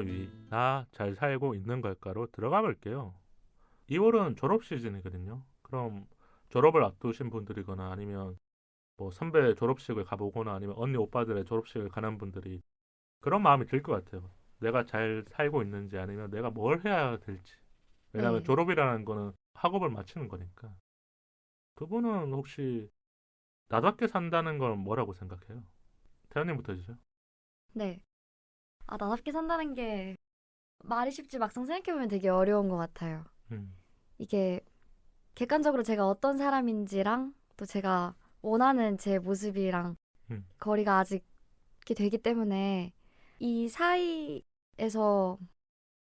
위, 나잘 살고 있는 걸까로 들어가 볼게요. 2월은 졸업 시즌이거든요. 그럼 졸업을 앞두신 분들이거나 아니면 뭐 선배 졸업식을 가보거나 아니면 언니 오빠들의 졸업식을 가는 분들이 그런 마음이 들 것 같아요. 내가 잘 살고 있는지 아니면 내가 뭘 해야 될지. 왜냐하면 네. 졸업이라는 거는 학업을 마치는 거니까. 두 분은 혹시 나답게 산다는 건 뭐라고 생각해요? 태연님부터 해주세요. 네. 아, 나답게 산다는 게 말이 쉽지 막상 생각해보면 되게 어려운 것 같아요. 음. 이게 객관적으로 제가 어떤 사람인지랑 또 제가 원하는 제 모습이랑 음. 거리가 아직 이렇게 되기 때문에 이 사이에서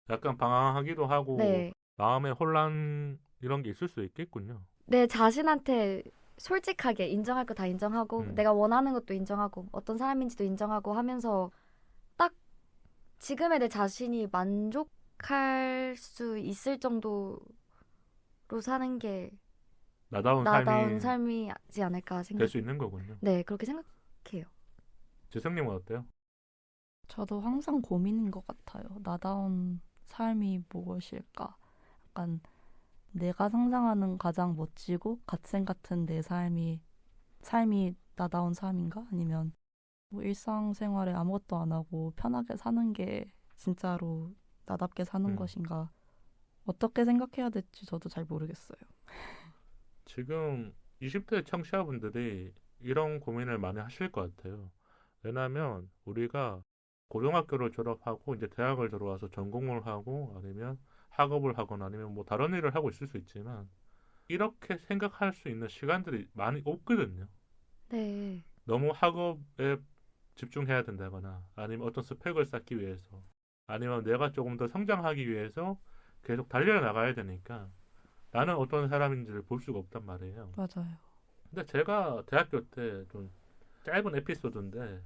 약간 방황하기도 하고 네, 마음의 혼란 이런 게 있을 수 있겠군요. 내 자신한테 솔직하게 인정할 거 다 인정하고 음. 내가 원하는 것도 인정하고 어떤 사람인지도 인정하고 하면서 딱 지금의 내 자신이 만족할 수 있을 정도로 사는 게 나다운 나다운 삶이 삶이지 않을까 될 생각. 수 있는 거군요. 네, 그렇게 생각해요. 지성님은 어때요? 저도 항상 고민인 것 같아요. 나다운 삶이 무엇일까? 약간 내가 상상하는 가장 멋지고 갓생 같은 내 삶이 삶이 나다운 삶인가? 아니면 뭐 일상생활에 아무것도 안 하고 편하게 사는 게 진짜로 나답게 사는 음. 것인가? 어떻게 생각해야 될지 저도 잘 모르겠어요. 지금 20대 청취자분들이 이런 고민을 많이 하실 것 같아요. 왜냐하면 우리가 고등학교를 졸업하고 이제 대학을 들어와서 전공을 하고 아니면 학업을 하거나 아니면 뭐 다른 일을 하고 있을 수 있지만 이렇게 생각할 수 있는 시간들이 많이 없거든요. 네, 너무 학업에 집중해야 된다거나 아니면 어떤 스펙을 쌓기 위해서 아니면 내가 조금 더 성장하기 위해서 계속 달려 나가야 되니까 나는 어떤 사람인지를 볼 수가 없단 말이에요. 맞아요. 근데 제가 대학교 때 좀 짧은 에피소드인데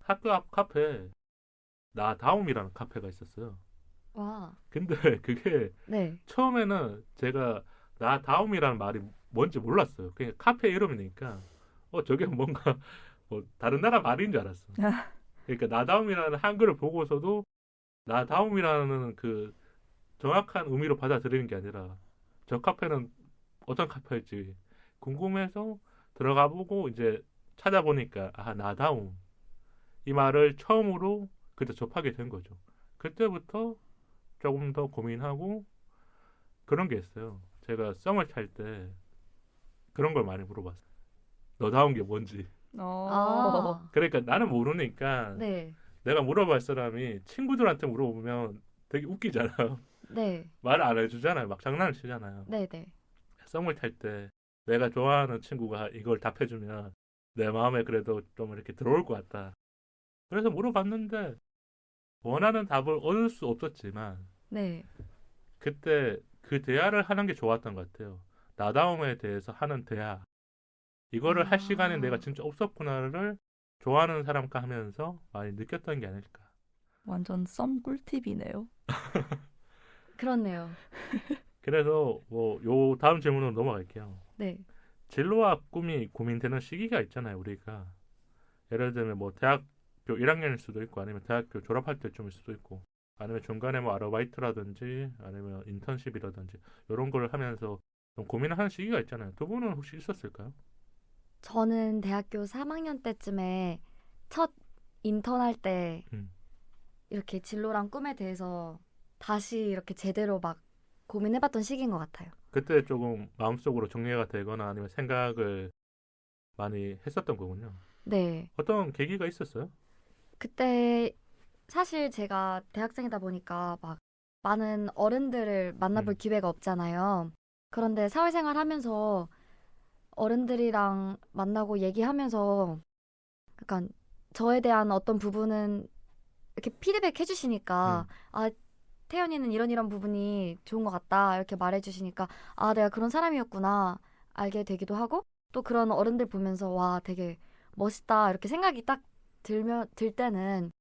학교 앞 카페에 나다움이라는 카페가 있었어요. 와, 근데 그게 네, 처음에는 제가 나 다움이라는 말이 뭔지 몰랐어요. 그냥 카페 이름이니까 어 저게 뭔가 뭐 다른 나라 말인 줄 알았어. 그러니까 나다움이라는 한글을 보고서도 나다움이라는 그 정확한 의미로 받아들이는 게 아니라 저 카페는 어떤 카페일지 궁금해서 들어가 보고 이제 찾아보니까 아 나다움 이 말을 처음으로 그때 접하게 된 거죠. 그때부터 조금 더 고민하고 그런 게 있어요. 제가 썸을 탈 때 그런 걸 많이 물어봤어요. 너다운 게 뭔지. 어. 아, 그러니까 나는 모르니까 네, 내가 물어볼 사람이 친구들한테 물어보면 되게 웃기잖아요. 네, 말안 해주잖아요. 막 장난을 치잖아요. 네, 네, 썸을 탈 때 내가 좋아하는 친구가 이걸 답해주면 내 마음에 그래도 좀 이렇게 들어올 것 같다. 그래서 물어봤는데 원하는 답을 얻을 수 없었지만 네, 그때 그 대화를 하는 게 좋았던 것 같아요. 나다움에 대해서 하는 대화. 이거를 할 아. 시간이 내가 진짜 없었구나를 좋아하는 사람과 하면서 많이 느꼈던 게 아닐까. 완전 썸 꿀팁이네요. 그렇네요. 그래서 뭐 요 다음 질문으로 넘어갈게요. 네, 진로와 꿈이 고민되는 시기가 있잖아요, 우리가. 예를 들면 뭐 대학교 1학년일 수도 있고 아니면 대학교 졸업할 때쯤일 수도 있고 아니면 중간에 뭐 아르바이트라든지 아니면 인턴십이라든지 이런 걸 하면서 좀 고민을 하는 시기가 있잖아요. 두 분은 혹시 있었을까요? 저는 대학교 3학년 때쯤에 첫 인턴 할 때 음. 이렇게 진로랑 꿈에 대해서 다시 이렇게 제대로 막 고민해봤던 시기인 것 같아요. 그때 조금 마음속으로 정리가 되거나 아니면 생각을 많이 했었던 거군요. 네, 어떤 계기가 있었어요? 그때 사실 제가 대학생이다 보니까 막 많은 어른들을 만나볼 음. 기회가 없잖아요. 그런데 사회생활 하면서 어른들이랑 만나고 얘기하면서 약간 저에 대한 어떤 부분은 이렇게 피드백 해주시니까 아 태연이는 이런 이런 부분이 좋은 것 같다 이렇게 말해주시니까 아 내가 그런 사람이었구나 알게 되기도 하고 또 그런 어른들 보면서 와 되게 멋있다 이렇게 생각이 딱 들면 들 때는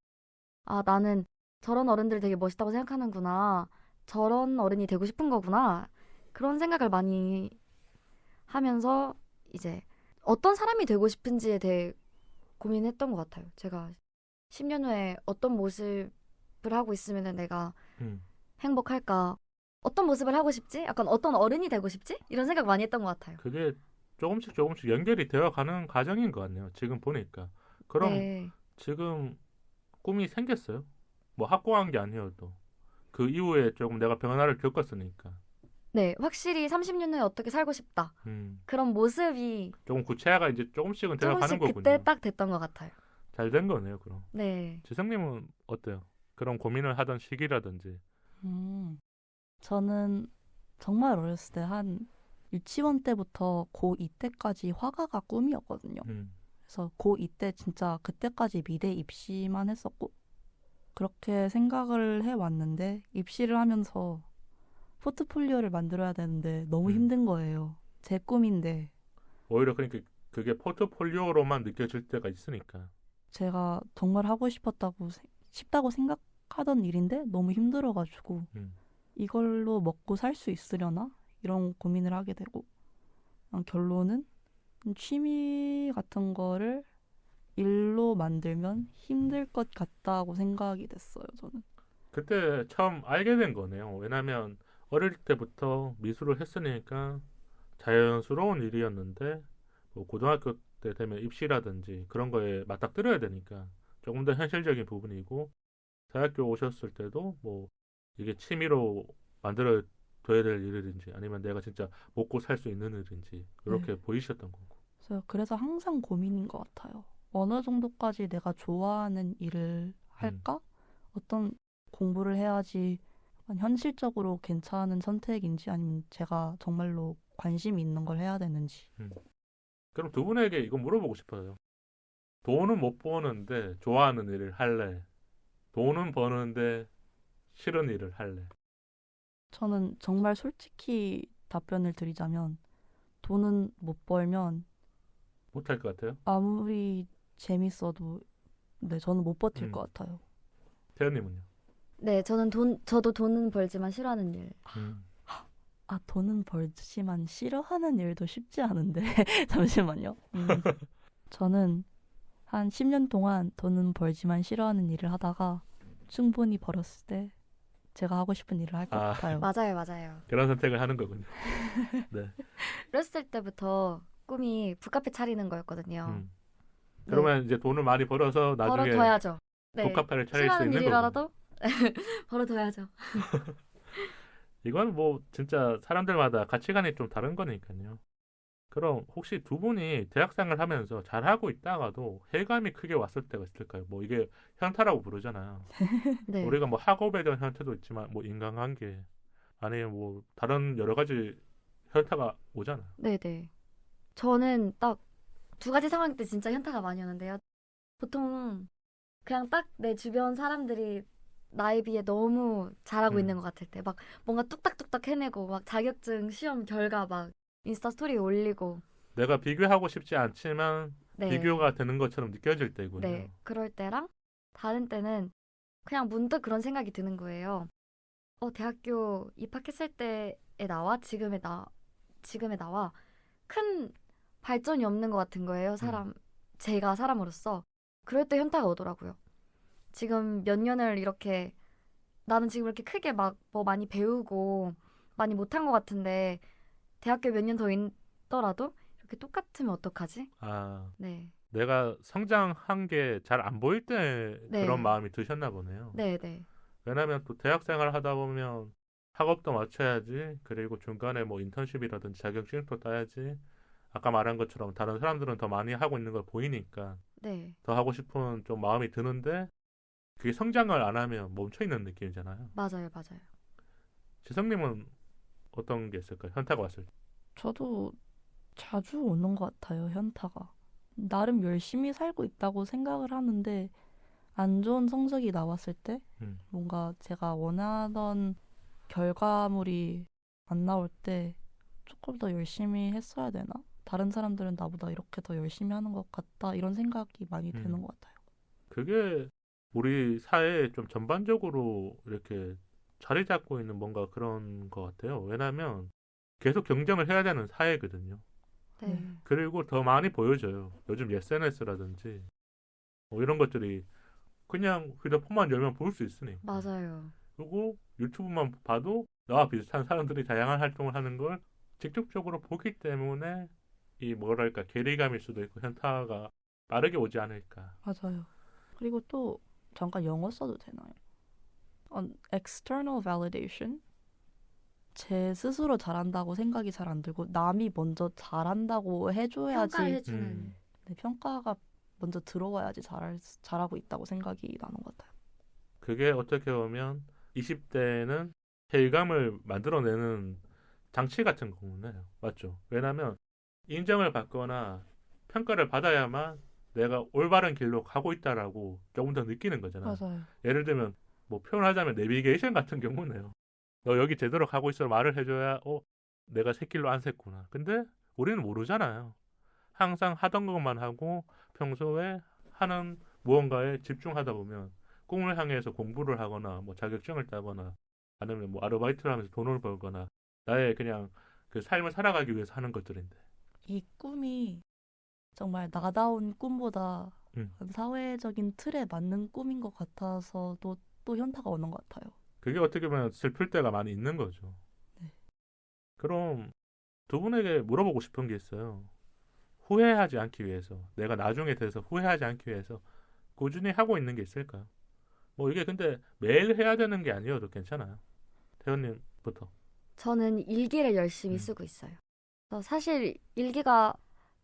아 나는 저런 어른들 되게 멋있다고 생각하는구나 저런 어른이 되고 싶은 거구나 그런 생각을 많이 하면서 이제 어떤 사람이 되고 싶은지에 대해 고민했던 것 같아요. 제가 10년 후에 어떤 모습을 하고 있으면 내가 음. 행복할까? 어떤 모습을 하고 싶지? 약간 어떤 어른이 되고 싶지? 이런 생각 많이 했던 것 같아요. 그게 조금씩 조금씩 연결이 되어 가는 과정인 것 같네요. 지금 보니까. 그럼 네. 지금 꿈이 생겼어요. 뭐 확고한 게 아니어도 그 이후에 조금 내가 변화를 겪었으니까. 네, 확실히 30년 후에 어떻게 살고 싶다. 음. 그런 모습이 조금 구체화가 이제 조금씩은 되어 가는 조금씩 거군요. 그때 딱 됐던 것 같아요. 잘 된 거네요, 그럼. 네. 지성님은 어때요? 그런 고민을 하던 시기라든지. 음, 저는 정말 어렸을 때 한 유치원 때부터 고2 때까지 화가가 꿈이었거든요. 음. 그래서 고2 때 진짜 그때까지 미대 입시만 했었고 그렇게 생각을 해왔는데 입시를 하면서 포트폴리오를 만들어야 되는데 너무 음. 힘든 거예요. 제 꿈인데 오히려 그러니까 그게 포트폴리오로만 느껴질 때가 있으니까. 제가 정말 하고 싶었다고 세- 싶다고 생각하던 일인데 너무 힘들어가지고 음. 이걸로 먹고 살 수 있으려나 이런 고민을 하게 되고 어, 결론은 취미 같은 거를 일로 만들면 힘들 것 같다고 생각이 됐어요 저는 그때 처음 알게 된 거네요. 왜냐면 어릴 때부터 미술을 했으니까 자연스러운 일이었는데 뭐 고등학교 때 되면 입시라든지 그런 거에 맞닥뜨려야 되니까 조금 더 현실적인 부분이고 대학교 오셨을 때도 뭐 이게 취미로 만들어 둬야 될 일이든지 아니면 내가 진짜 먹고 살 수 있는 일인지 이렇게 네. 보이셨던 거고. 그래서, 그래서 항상 고민인 것 같아요 어느 정도까지 내가 좋아하는 일을 할까 어떤 공부를 해야지 현실적으로 괜찮은 선택인지 아니면 제가 정말로 관심이 있는 걸 해야 되는지 그럼 두 분에게 이거 물어보고 싶어요. 돈은 못 버는데 좋아하는 일을 할래? 돈은 버는데 싫은 일을 할래? 저는 정말 솔직히 답변을 드리자면 돈은 못 벌면 못할 것 같아요? 아무리 재밌어도 네 저는 못 버틸 음. 것 같아요. 태연님은요? 네, 저는 돈, 저도 돈은 벌지만 싫어하는 일. 음. 아 돈은 벌지만 싫어하는 일도 쉽지 않은데 잠시만요. 음. 저는 한 10년 동안 돈은 벌지만 싫어하는 일을 하다가 충분히 벌었을 때 제가 하고 싶은 일을 할것 아. 같아요. 맞아요, 맞아요. 그런 선택을 하는 거군요. 네. 어렸을 때부터 꿈이 북카페 차리는 거였거든요. 음. 네. 그러면 이제 돈을 많이 벌어서 나중에 벌어둬야죠. 네. 북카페를 차릴 수 싫어하는 있는 거고. 일이라도 벌어둬야죠. 이건 뭐 진짜 사람들마다 가치관이 좀 다른 거니까요. 그럼 혹시 두 분이 대학생을 하면서 잘하고 있다가도 해감이 크게 왔을 때가 있을까요? 뭐 이게 현타라고 부르잖아요. 네. 우리가 뭐 학업에 대한 현타도 있지만 뭐 인간관계 아니면 뭐 다른 여러 가지 현타가 오잖아요. 네네. 저는 딱 두 가지 상황 때 진짜 현타가 많이 오는데요. 보통 그냥 딱 내 주변 사람들이 나에 비해 너무 잘하고 음. 있는 것 같을 때 막 뭔가 뚝딱뚝딱 해내고 막 자격증 시험 결과 막 인스타 스토리 올리고 내가 비교하고 싶지 않지만 네. 비교가 되는 것처럼 느껴질 때군요. 네. 그럴 때랑 다른 때는 그냥 문득 그런 생각이 드는 거예요. 어, 대학교 입학했을 때에 나와 지금의 나 지금의 나와 큰 발전이 없는 것 같은 거예요. 사람 제가 사람으로서 그럴 때 현타가 오더라고요. 지금 몇 년을 이렇게 나는 지금 이렇게 크게 막 뭐 많이 배우고 많이 못한 것 같은데 대학교 몇 년 더 있더라도 이렇게 똑같으면 어떡하지? 아, 네. 내가 성장한 게 잘 안 보일 때 네. 그런 마음이 드셨나 보네요. 네, 네. 왜냐면 또 대학 생활을 하다 보면 학업도 맞춰야지. 그리고 중간에 뭐 인턴십이라든지 자격증도 따야지. 아까 말한 것처럼 다른 사람들은 더 많이 하고 있는 걸 보이니까 네. 더 하고 싶은 좀 마음이 드는데 그게 성장을 안 하면 멈춰 있는 느낌이잖아요. 맞아요, 맞아요. 지성님은 어떤 게 있을까요? 현타가 왔을 때. 저도 자주 오는 것 같아요, 현타가. 나름 열심히 살고 있다고 생각을 하는데, 안 좋은 성적이 나왔을 때, 음. 뭔가 제가 원하던 결과물이 안 나올 때, 조금 더 열심히 했어야 되나? 다른 사람들은 나보다 이렇게 더 열심히 하는 것 같다, 이런 생각이 많이 음. 드는 것 같아요. 그게 우리 사회에 좀 전반적으로 이렇게 자리 잡고 있는 뭔가 그런 것 같아요. 왜냐하면 계속 경쟁을 해야 되는 사회거든요. 네. 네. 그리고 더 많이 보여져요. 요즘 SNS라든지 뭐 이런 것들이 그냥 휴대폰만 열면 볼 수 있으니. 맞아요. 그리고 유튜브만 봐도 나와 비슷한 사람들이 다양한 활동을 하는 걸 직접적으로 보기 때문에 이 뭐랄까 괴리감일 수도 있고 현타가 빠르게 오지 않을까. 맞아요. 그리고 또 잠깐 영어 써도 되나요? On external validation 제 스스로 잘한다고 생각이 잘 안 들고 남이 먼저 잘한다고 해줘야지 평가해주는. 음. 네, 평가가 먼저 들어와야지 잘 잘하고 있다고 생각이 나는 것 같아요. 그게 어떻게 보면 20대는 쾌감을 만들어내는 장치 같은 거군요. 맞죠? 왜냐하면 인정을 받거나 평가를 받아야만 내가 올바른 길로 가고 있다라고 조금 더 느끼는 거잖아. 맞아요. 예를 들면 뭐 표현하자면 내비게이션 같은 경우네요. 너 여기 제대로 가고 있어 말을 해줘야 어 내가 새 길로 안 샜구나. 근데 우리는 모르잖아요. 항상 하던 것만 하고 평소에 하는 무언가에 집중하다 보면 꿈을 향해서 공부를 하거나 뭐 자격증을 따거나 아니면 뭐 아르바이트를 하면서 돈을 벌거나 나의 그냥 그 삶을 살아가기 위해서 하는 것들인데 이 꿈이 정말 나다운 꿈보다 음. 사회적인 틀에 맞는 꿈인 것 같아서도 또 현타가 오는 것 같아요. 그게 어떻게 보면 슬플 때가 많이 있는 거죠. 네. 그럼 두 분에게 물어보고 싶은 게 있어요. 후회하지 않기 위해서, 내가 나중에 대해서 후회하지 않기 위해서 꾸준히 하고 있는 게 있을까요? 뭐 이게 근데 매일 해야 되는 게 아니어도 괜찮아요. 태연님부터. 저는 일기를 열심히 음. 쓰고 있어요. 사실 일기가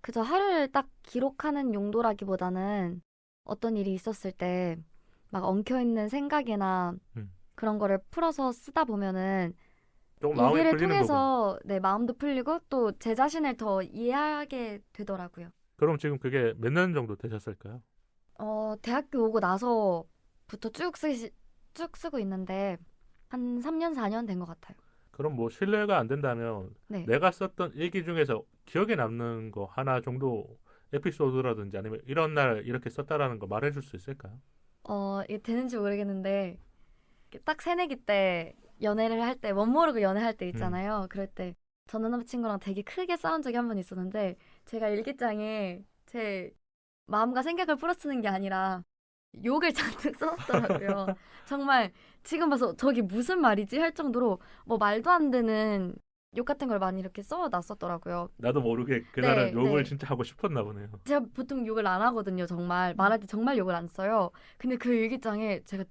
그저 하루를 딱 기록하는 용도라기보다는 어떤 일이 있었을 때 막 엉켜있는 생각이나 음. 그런 거를 풀어서 쓰다 보면은 일기를 풀리는 부분. 통해서 내 마음도 풀리고 또 제 자신을 더 이해하게 되더라고요. 그럼 지금 그게 몇 년 정도 되셨을까요? 어, 대학교 오고 나서부터 쭉 쓰, 쭉 쓰고 있는데 한 3년, 4년 된 것 같아요. 그럼 뭐 신뢰가 안 된다면 네. 내가 썼던 일기 중에서 기억에 남는 거 하나 정도 에피소드라든지 아니면 이런 날 이렇게 썼다라는 거 말해줄 수 있을까요? 어, 이게 되는지 모르겠는데 딱 새내기 때 연애를 할 때 멋모르고 연애할 때 있잖아요. 그럴 때전 남자친구랑 되게 크게 싸운 적이 한 번 있었는데 제가 일기장에 제 마음과 생각을 풀어 쓰는 게 아니라 욕을 잔뜩 써놨더라고요. 정말 지금 봐서 저게 무슨 말이지 할 정도로 뭐 말도 안 되는 욕 같은 걸 많이 이렇게 써놨었더라고요. 나도 모르게 그날은 네, 욕을 네. 진짜 하고 싶었나 보네요. 제가 보통 욕을 안 하거든요, 정말. 말할 때 정말 욕을 안 써요. 근데 그 일기장에 제가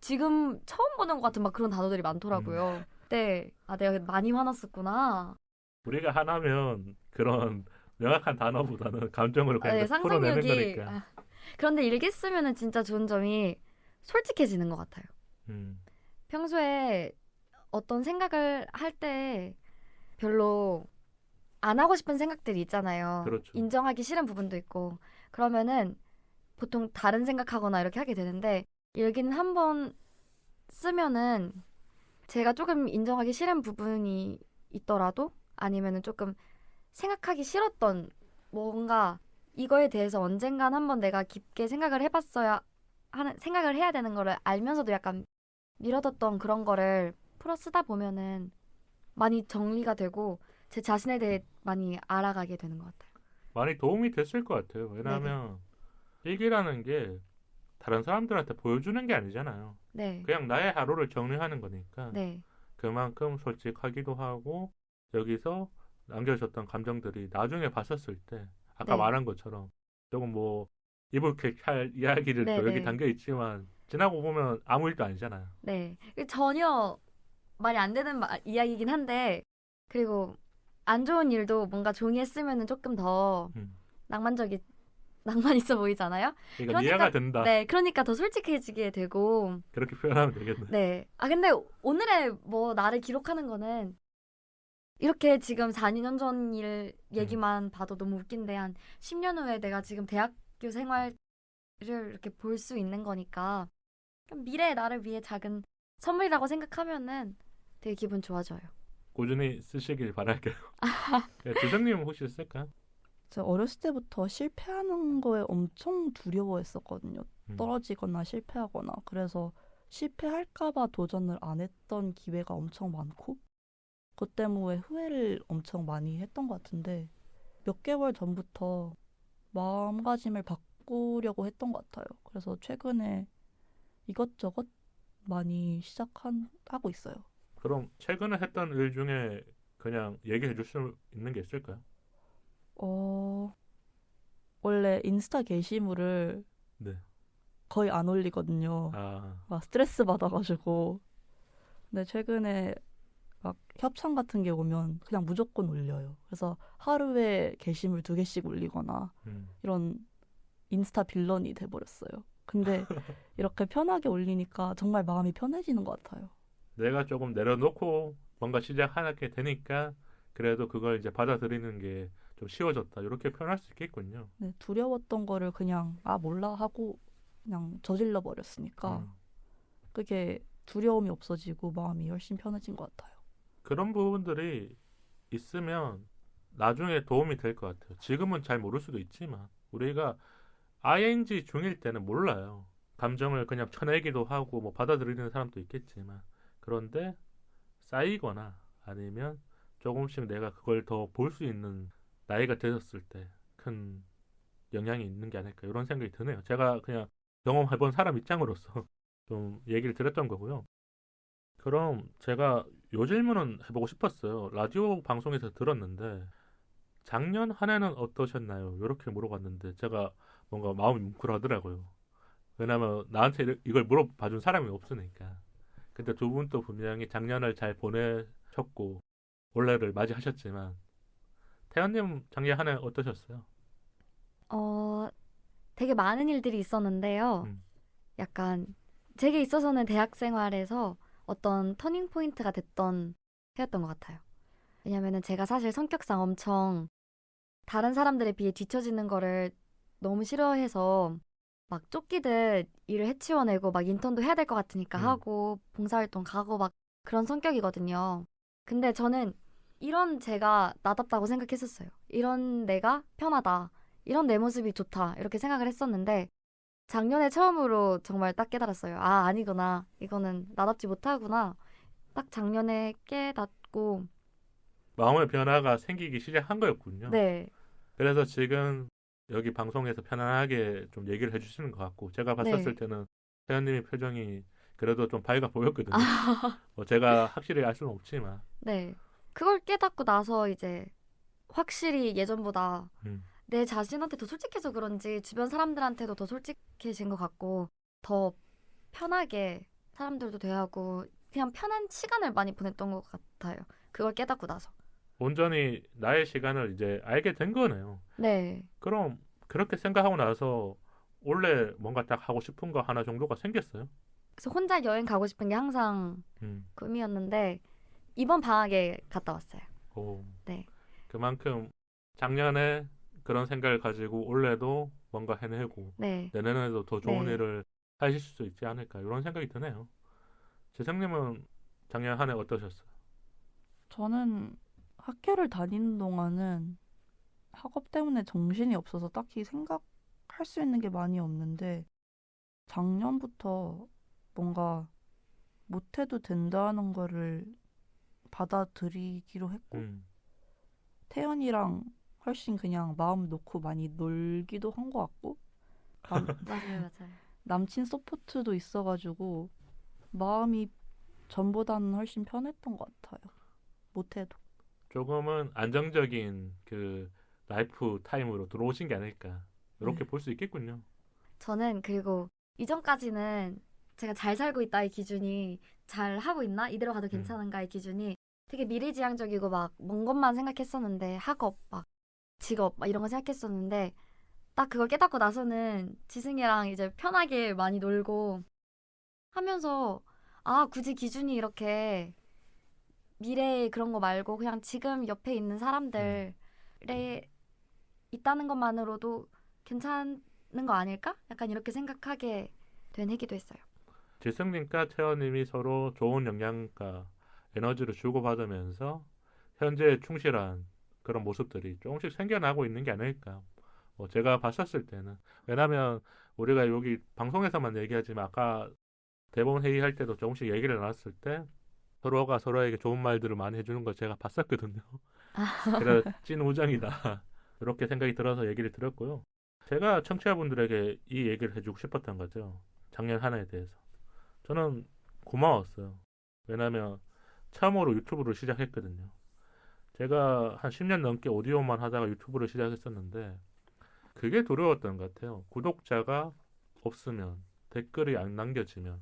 지금 처음 보는 것 같은 막 그런 단어들이 많더라고요. 그때, 아, 내가 많이 화났었구나. 우리가 하나면 그런 명확한 단어보다는 감정으로 아, 그냥 네, 풀어내는. 거니까. 아, 그런데 일기 쓰면은 진짜 좋은 점이 솔직해지는 것 같아요. 음, 평소에 어떤 생각을 할 때 별로 안 하고 싶은 생각들이 있잖아요. 그렇죠. 인정하기 싫은 부분도 있고. 그러면은 보통 다른 생각하거나 이렇게 하게 되는데 일기는 한 번 쓰면은 제가 조금 인정하기 싫은 부분이 있더라도 아니면은 조금 생각하기 싫었던 뭔가 이거에 대해서 언젠간 한번 내가 깊게 생각을 해봤어야 하는 생각을 해야 되는 거를 알면서도 약간 미뤄뒀던 그런 거를 풀어 쓰다 보면은 많이 정리가 되고 제 자신에 대해 많이 알아가게 되는 것 같아요. 많이 도움이 됐을 것 같아요. 왜냐하면 일기라는 게 다른 사람들한테 보여주는 게 아니잖아요. 네. 그냥 나의 하루를 정리하는 거니까 네. 그만큼 솔직하기도 하고 여기서 남겨졌던 감정들이 나중에 봤었을 때 아까 네. 말한 것처럼 조금 뭐 이불킥 할 이야기를 네, 또 여기 네. 담겨 있지만 지나고 보면 아무 일도 아니잖아요. 네. 전혀 말이 안 되는 마- 이야기이긴 한데 그리고 안 좋은 일도 뭔가 종이에 쓰면은 조금 더 음. 낭만적이 낭만 있어 보이잖아요. 그러니까, 그러니까- 이해가 된다. 네. 그러니까 더 솔직해지게 되고 그렇게 표현하면 되겠네. 네. 아, 근데 오늘의 뭐 나를 기록하는 거는 이렇게 지금 4년 전 일 얘기만 봐도 너무 웃긴데 한 10년 후에 내가 지금 대학교 생활을 이렇게 볼 수 있는 거니까 미래의 나를 위해 작은 선물이라고 생각하면은 되게 기분 좋아져요. 꾸준히 쓰시길 바랄게요. 네, 주정님 혹시 쓸까요? 제가 어렸을 때부터 실패하는 거에 엄청 두려워했었거든요. 음. 떨어지거나 실패하거나. 그래서 실패할까봐 도전을 안 했던 기회가 엄청 많고, 그것 때문에 후회를 엄청 많이 했던 것 같은데, 몇 개월 전부터 마음가짐을 바꾸려고 했던 것 같아요. 그래서 최근에 이것저것 많이 시작한 하고 있어요. 그럼 최근에 했던 일 중에 그냥 얘기해 줄 수 있는 게 있을까요? 어, 원래 인스타 게시물을 네. 거의 안 올리거든요. 아, 막 스트레스 받아가지고. 근데 최근에 막 협찬 같은 게 오면 그냥 무조건 올려요. 그래서 하루에 게시물 두 개씩 올리거나 음. 이런 인스타 빌런이 돼버렸어요. 근데 이렇게 편하게 올리니까 정말 마음이 편해지는 것 같아요. 내가 조금 내려놓고 뭔가 시작하게 되니까 그래도 그걸 이제 받아들이는 게 좀 쉬워졌다. 이렇게 표현할 수 있겠군요. 네, 두려웠던 거를 그냥 아 몰라 하고 그냥 저질러 버렸으니까 음. 그게 두려움이 없어지고 마음이 훨씬 편해진 것 같아요. 그런 부분들이 있으면 나중에 도움이 될 것 같아요. 지금은 잘 모를 수도 있지만 우리가 ing 중일 때는 몰라요. 감정을 그냥 쳐내기도 하고 뭐 받아들이는 사람도 있겠지만 그런데 쌓이거나 아니면 조금씩 내가 그걸 더 볼 수 있는 나이가 되었을 때 큰 영향이 있는 게 아닐까 이런 생각이 드네요. 제가 그냥 경험해본 사람 입장으로서 좀 얘기를 드렸던 거고요. 그럼 제가 요 질문은 해보고 싶었어요. 라디오 방송에서 들었는데 작년 한 해는 어떠셨나요? 이렇게 물어봤는데 제가 뭔가 마음이 뭉클하더라고요. 왜냐면 나한테 이- 이걸 물어봐준 사람이 없으니까. 근데 두 분도 분명히 작년을 잘 보내셨고 올해를 맞이하셨지만 태연님 작년 한 해 어떠셨어요? 어, 되게 많은 일들이 있었는데요. 음. 약간 제게 있어서는 대학 생활에서 어떤 터닝 포인트가 됐던 해였던 것 같아요. 왜냐면은 제가 사실 성격상 엄청 다른 사람들에 비해 뒤처지는 거를 너무 싫어해서 막 쫓기듯 일을 해치워내고 막 인턴도 해야 될 것 같으니까 음. 하고 봉사활동 가고 막 그런 성격이거든요. 근데 저는 이런 제가 나답다고 생각했었어요. 이런 내가 편하다. 이런 내 모습이 좋다. 이렇게 생각을 했었는데 작년에 처음으로 정말 딱 깨달았어요. 아, 아니구나. 이거는 나답지 못하구나. 딱 작년에 깨닫고 마음의 변화가 생기기 시작한 거였군요. 네. 그래서 지금 여기 방송에서 편안하게 좀 얘기를 해주시는 것 같고 제가 봤었을 네. 때는 태연님의 표정이 그래도 좀 밝아 보였거든요. 뭐 제가 확실히 알 수는 없지만 네. 그걸 깨닫고 나서 이제 확실히 예전보다 음. 내 자신한테 더 솔직해서 그런지 주변 사람들한테도 더 솔직해진 것 같고 더 편하게 사람들도 대하고 그냥 편한 시간을 많이 보냈던 것 같아요. 그걸 깨닫고 나서. 온전히 나의 시간을 이제 알게 된 거네요. 네. 그럼 그렇게 생각하고 나서 원래 뭔가 딱 하고 싶은 거 하나 정도가 생겼어요. 그래서 혼자 여행 가고 싶은 게 항상 음. 꿈이었는데 이번 방학에 갔다 왔어요. 오. 네. 그만큼 작년에 그런 생각을 가지고 올해도 뭔가 해내고 네. 내년에도 더 좋은 네. 일을 하실 수 있지 않을까 이런 생각이 드네요. 재생님은 작년 한 해 어떠셨어요? 저는 학교를 다니는 동안은 학업 때문에 정신이 없어서 딱히 생각할 수 있는 게 많이 없는데 작년부터 뭔가 못해도 된다는 거를 받아들이기로 했고 음. 태연이랑 훨씬 그냥 마음 놓고 많이 놀기도 한 것 같고 남, 맞아요, 맞아요. 남친 서포트도 있어가지고 마음이 전보다는 훨씬 편했던 것 같아요. 못해도. 조금은 안정적인 그 라이프 타임으로 들어오신 게 아닐까 이렇게 네. 볼수 있겠군요. 저는 그리고 이전까지는 제가 잘 살고 있다의 기준이 잘 하고 있나? 이대로 가도 괜찮은가의 기준이 되게 미래지향적이고 막 먼 것만 생각했었는데 학업 막 직업 막 이런 거 생각했었는데 딱 그걸 깨닫고 나서는 지승이랑 이제 편하게 많이 놀고 하면서 아 굳이 기준이 이렇게 미래의 그런 거 말고 그냥 지금 옆에 있는 사람들에 있다는 것만으로도 괜찮은 거 아닐까? 약간 이렇게 생각하게 된 해기도 했어요. 지승님과 태연님이 서로 좋은 영향과 에너지를 주고받으면서 현재에 충실한 그런 모습들이 조금씩 생겨나고 있는 게 아닐까. 뭐 제가 봤었을 때는 왜냐하면 우리가 여기 방송에서만 얘기하지만 아까 대본 회의할 때도 조금씩 얘기를 나눴을 때 서로가 서로에게 좋은 말들을 많이 해주는 걸 제가 봤었거든요. 그래서 찐 우정이다. 이렇게 생각이 들어서 얘기를 드렸고요. 제가 청취자분들에게 이 얘기를 해주고 싶었던 거죠. 작년 한 해에 대해서. 저는 고마웠어요. 왜냐면 처음으로 유튜브를 시작했거든요. 제가 한 10년 넘게 오디오만 하다가 유튜브를 시작했었는데 그게 두려웠던 것 같아요. 구독자가 없으면 댓글이 안 남겨지면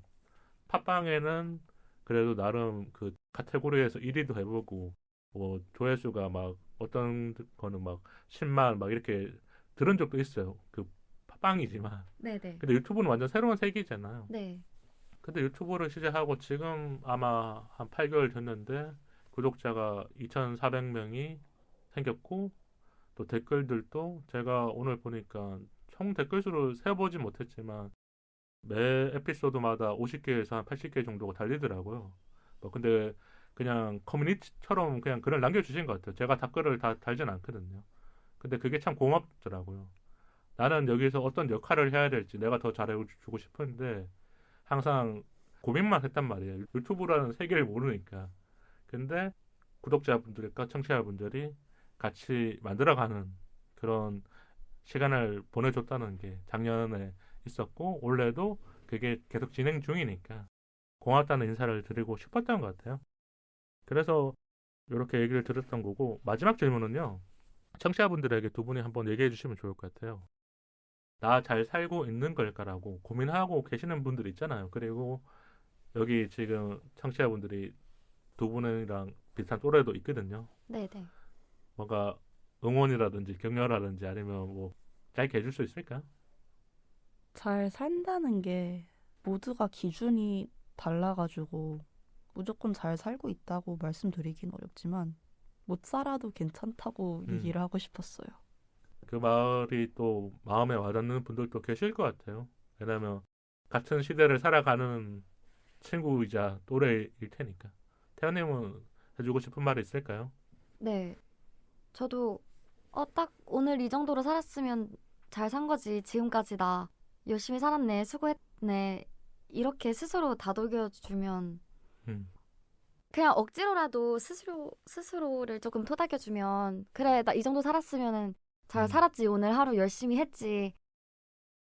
팟빵에는 그래도 나름 그 카테고리에서 1위도 해보고 뭐 조회수가 막 어떤 거는 막 10만 막 이렇게 들은 적도 있어요. 그 팟빵이지만 네네. 근데 유튜브는 완전 새로운 세계잖아요. 네. 근데 유튜브를 시작하고 지금 아마 한 8개월 됐는데 구독자가 2,400명이 생겼고 또 댓글들도 제가 오늘 보니까 총 댓글 수를 세어보지 못했지만 매 에피소드마다 50개에서 한 80개 정도가 달리더라고요. 뭐 근데 그냥 커뮤니티처럼 그냥 글을 남겨주신 것 같아요. 제가 댓글을 다 달진 않거든요. 근데 그게 참 고맙더라고요. 나는 여기서 어떤 역할을 해야 될지 내가 더 잘해주고 싶은데 항상 고민만 했단 말이에요. 유튜브라는 세계를 모르니까. 근데 구독자분들과 청취자분들이 같이 만들어가는 그런 시간을 보내줬다는 게 작년에 있었고 올해도 그게 계속 진행 중이니까 고맙다는 인사를 드리고 싶었던 것 같아요. 그래서 이렇게 얘기를 들었던 거고 마지막 질문은요. 청취자분들에게 두 분이 한번 얘기해 주시면 좋을 것 같아요. 나 잘 살고 있는 걸까라고 고민하고 계시는 분들 있잖아요. 그리고 여기 지금 청취자분들이 두 분이랑 비슷한 또래도 있거든요. 네네. 뭔가 응원이라든지 격려라든지 아니면 뭐 짧게 해줄 수 있을까요? 잘 산다는 게 모두가 기준이 달라가지고 무조건 잘 살고 있다고 말씀드리긴 어렵지만 못 살아도 괜찮다고 음. 얘기를 하고 싶었어요. 그 말이 또 마음에 와닿는 분들도 계실 것 같아요. 왜냐하면 같은 시대를 살아가는 친구이자 또래일 테니까. 태연님은 해주고 싶은 말이 있을까요? 네. 저도 어 딱 오늘 이 정도로 살았으면 잘 산 거지. 지금까지 나 열심히 살았네. 수고했네. 이렇게 스스로 다독여 주면 음, 그냥 억지로라도 스스로 스스로를 조금 토닥여 주면 그래 나 이 정도 살았으면은 잘 음. 살았지. 오늘 하루 열심히 했지.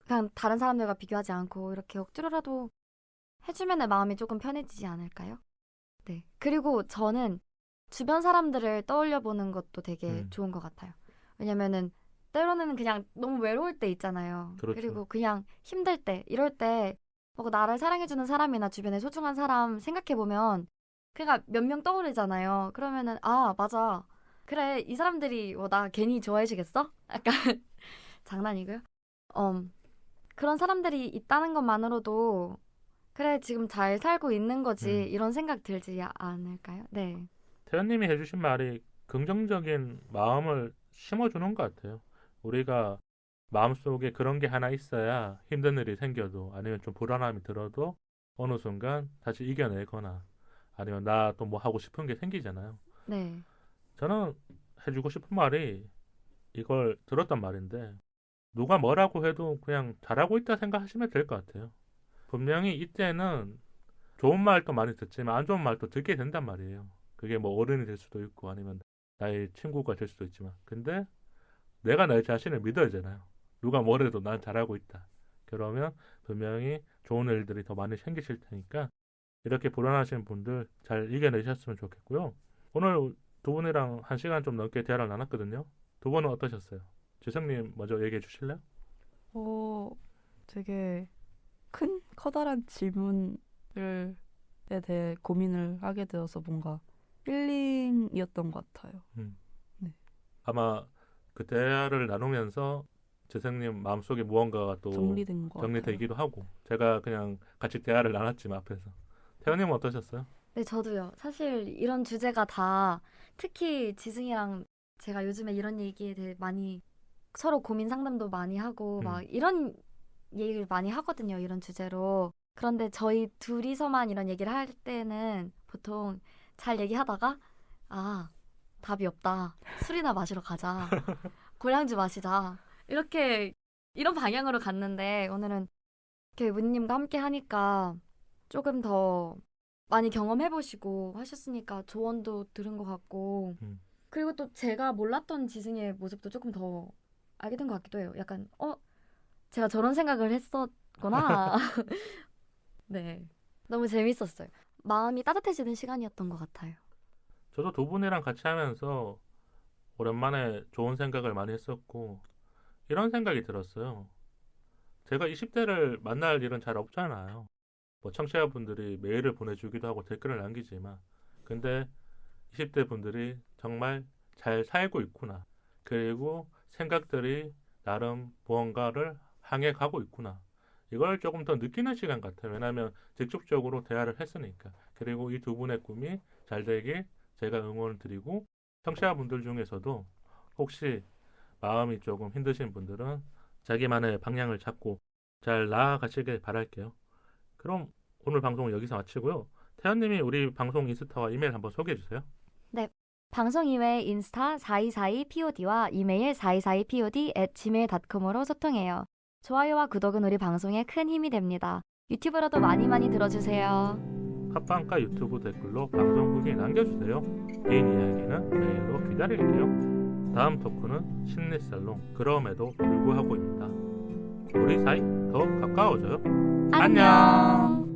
그냥 다른 사람들과 비교하지 않고 이렇게 억지로라도 해주면 마음이 조금 편해지지 않을까요? 네. 그리고 저는 주변 사람들을 떠올려 보는 것도 되게 음. 좋은 것 같아요. 왜냐면은 때로는 그냥 너무 외로울 때 있잖아요. 그렇죠. 리고 그냥 힘들 때, 이럴 때, 뭐 나를 사랑해주는 사람이나 주변에 소중한 사람 생각해 보면, 그러니까 몇 명 떠오르잖아요. 그러면은, 아, 맞아. 그래, 이 사람들이 뭐 나 괜히 좋아해주겠어? 약간, 장난이고요. 음, 그런 사람들이 있다는 것만으로도, 그래, 지금 잘 살고 있는 거지. 음. 이런 생각 들지 않을까요? 네. 태연님이 해주신 말이 긍정적인 마음을 심어주는 것 같아요. 우리가 마음속에 그런 게 하나 있어야 힘든 일이 생겨도 아니면 좀 불안함이 들어도 어느 순간 다시 이겨내거나 아니면 나 또 뭐 하고 싶은 게 생기잖아요. 네. 저는 해주고 싶은 말이 이걸 들었단 말인데 누가 뭐라고 해도 그냥 잘하고 있다 생각하시면 될 것 같아요. 분명히 이때는 좋은 말도 많이 듣지만 안 좋은 말도 듣게 된단 말이에요. 그게 뭐 어른이 될 수도 있고 아니면 나의 친구가 될 수도 있지만 근데 내가 내 자신을 믿어야 되잖아요. 누가 뭐래도 난 잘하고 있다. 그러면 분명히 좋은 일들이 더 많이 생기실 테니까 이렇게 불안하신 분들 잘 이겨내셨으면 좋겠고요. 오늘 두 분이랑 한 시간 좀 넘게 대화를 나눴거든요. 두 분은 어떠셨어요? 지성님 먼저 얘기해 주실래요? 어, 되게 큰 커다란 질문을 에 대해 고민을 하게 되어서 뭔가 힐링이었던 것 같아요. 아마 그 대화를 나누면서 지성님 마음속에 무언가가 또 정리된 것 같아요. 정리되기도 하고 제가 그냥 같이 대화를 나눴지만 앞에서 태연님은 어떠셨어요? 네, 저도요. 사실 이런 주제가 다 특히 지승이랑 제가 요즘에 이런 얘기에 대해 많이 서로 고민 상담도 많이 하고 음. 막 이런 얘기를 많이 하거든요. 이런 주제로. 그런데 저희 둘이서만 이런 얘기를 할 때는 보통 잘 얘기하다가 아, 답이 없다. 술이나 마시러 가자. 고량주 마시자. 이렇게 이런 방향으로 갔는데 오늘은 이렇게 문님과 함께 하니까 조금 더 많이 경험해보시고 하셨으니까 조언도 들은 것 같고 음. 그리고 또 제가 몰랐던 지승의 모습도 조금 더 알게 된 것 같기도 해요. 약간 어 제가 저런 생각을 했었구나. 네. 너무 재밌었어요. 마음이 따뜻해지는 시간이었던 것 같아요. 저도 두 분이랑 같이 하면서 오랜만에 좋은 생각을 많이 했었고 이런 생각이 들었어요. 제가 20대를 만날 일은 잘 없잖아요. 뭐 청취자분들이 메일을 보내주기도 하고 댓글을 남기지만 근데 20대 분들이 정말 잘 살고 있구나. 그리고 생각들이 나름 무언가를 향해 가고 있구나. 이걸 조금 더 느끼는 시간 같아요. 왜냐하면 직접적으로 대화를 했으니까. 그리고 이 두 분의 꿈이 잘 되길 제가 응원을 드리고 청취자분들 중에서도 혹시 마음이 조금 힘드신 분들은 자기만의 방향을 잡고 잘 나아가시길 바랄게요. 그럼 오늘 방송 여기서 마치고요. 태연님이 우리 방송 인스타와 이메일 한번 소개해 주세요. 방송 이외에 인스타 4242POD와 이메일 4242POD at gmail.com으로 소통해요. 좋아요와 구독은 우리 방송에 큰 힘이 됩니다. 유튜브로도 많이 많이 들어주세요. 팟빵과 유튜브 댓글로 방송 후기 남겨주세요. 개인 이야기는 메일로 기다릴게요. 다음 토크는 심리살롱 그럼에도 불구하고입니다. 우리 사이 더 가까워져요. 안녕.